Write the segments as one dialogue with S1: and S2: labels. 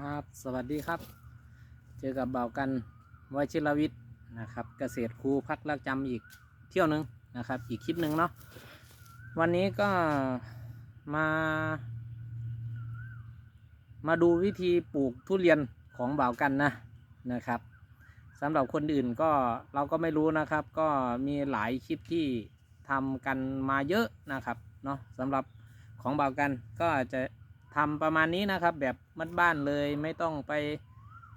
S1: ครับ สวัสดีครับ เจอกับเบากันวชิรวิทย์นะครับ เกษตรครูพักรักจำอีกเที่ยวหนึงนะครับ อีกคลิปหนึ่งเนาะ วันนี้ก็มา มาดูวิธีปลูกทุเรียนของเบากันนะนะครับสำหรับคนอื่นก็เราก็ไม่รู้นะครับ ก็มีหลายคลิปที่ทำกันมาเยอะนะครับเนาะสำหรับของเบากันก็จะ ทำประมาณนี้นะครับ แบบมัดบ้านเลยไม่ต้องไป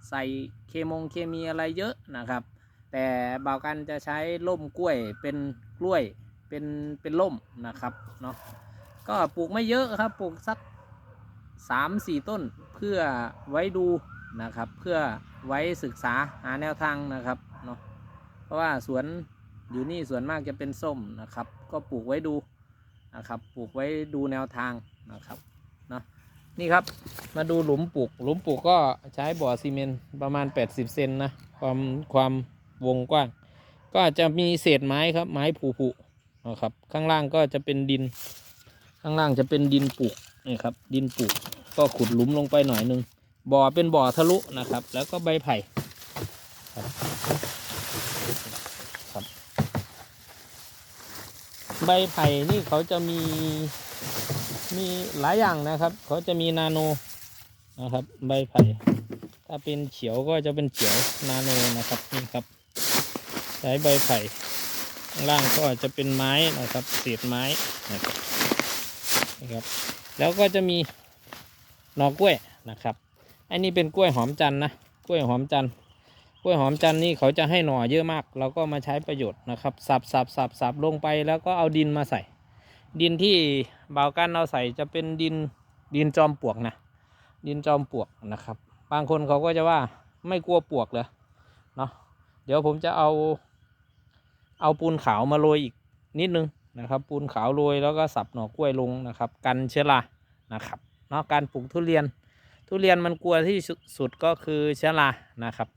S1: ใส่เคมงเคมีอะไรเยอะนะครับ แต่เบากันจะใช้ล่มกล้วยเป็นกล้วยเป็นเป็นล่มนะครับเนาะก็ปลูกไม่เยอะครับปลูกสักสามสี่ต้นเพื่อไว้ดูนะครับ เพื่อไว้ศึกษาหาแนวทางนะครับเนาะเพราะว่าสวนอยู่นี่สวนมากจะเป็นส้มนะครับ ก็ปลูกไว้ดูนะครับ ปลูกไว้ดูแนวทางนะครับเนาะ นี่ครับ มาดูหลุมปลูก หลุมปลูกก็ใช้บ่อซีเมนต์ประมาณ 80 เซนนะ ความความวงกว้าง ก็จะมีเศษไม้ครับ ไม้ผุๆนะครับ ข้างล่างก็จะเป็นดิน ข้างล่างจะเป็นดินปลูกนี่ครับ ดินปลูก ก็ขุดหลุมลงไปหน่อยหนึง บ่อเป็นบ่อทะลุนะครับ แล้วก็ใบไผ่ครับ ใบไผ่นี่เขาจะมี มีหลายอย่างนะครับ เขาจะมีนาโนนะครับ ใบไผ่ถ้าเป็นเขียวก็จะเป็นเขียวนาโนนะครับนี่ครับ ใช้ใบไผ่ข้างล่างก็จะเป็นไม้นะครับเศษไม้นะครับนะครับ แล้วก็จะมีหน่อกล้วยนะครับอันนี้เป็นกล้วยหอมจันนะกล้วยหอมจันกล้วยหอมจันนี่เขาจะให้หน่อเยอะมาก เราก็มาใช้ประโยชน์นะครับ สับสับสับสับลงไปแล้วก็เอาดินมาใส่ ดินที่เบากันเราใส่จะเป็นดินดินจอมปลวกนะ ดินจอมปลวกนะครับ บางคนเขาก็จะว่าไม่กลัวปลวกเหรอเนาะเดี๋ยวผมจะเอา เอาปูนขาวมาโรยอีกนิดนึงนะครับ ปูนขาวโรยแล้วก็สับหน่อกล้วยลงนะครับ กันเชื้อรานะครับเนาะการปลูกทุเรียน ทุเรียนมันกลัวที่สุดก็คือเชื้อรานะครับ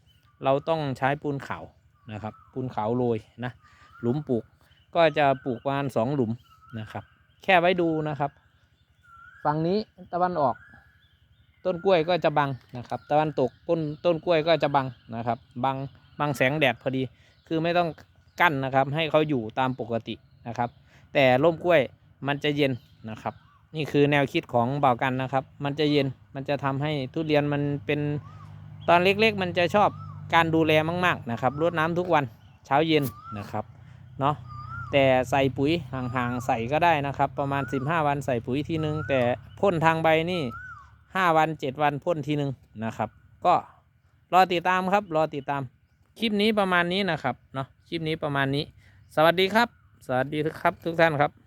S1: เราต้องใช้ปูนขาวนะครับ ปูนขาวโรยนะหลุมปลูกก็จะปลูกประมาณสองหลุม นะครับ แค่ไว้ดูนะครับ ฝั่งนี้ตะวันออก ต้นกล้วยก็จะบังนะครับ ตะวันตกต้นต้นกล้วยก็จะบังนะครับ บังบังแสงแดดพอดี คือไม่ต้องกั้นนะครับ ให้เขาอยู่ตามปกตินะครับ แต่ร่มกล้วยมันจะเย็นนะครับ นี่คือแนวคิดของเบากันนะครับ มันจะเย็นมันจะทำให้ทุเรียนมันเป็นตอนเล็กๆ มันจะชอบการดูแลมาก ๆนะครับรดน้ำทุกวันเช้าเย็นนะครับเนาะ แต่ใส่ปุ๋ยห่างๆใส่ก็ได้นะครับ ประมาณ 15 วันใส่ปุ๋ยทีนึง แต่พ่นทางใบนี่ 5 วัน 7 วันพ่นทีนึงนะครับ ก็รอติดตามครับ รอติดตาม คลิปนี้ประมาณนี้นะครับเนาะคลิปนี้ประมาณนี้ สวัสดีครับ สวัสดีครับทุกท่านครับ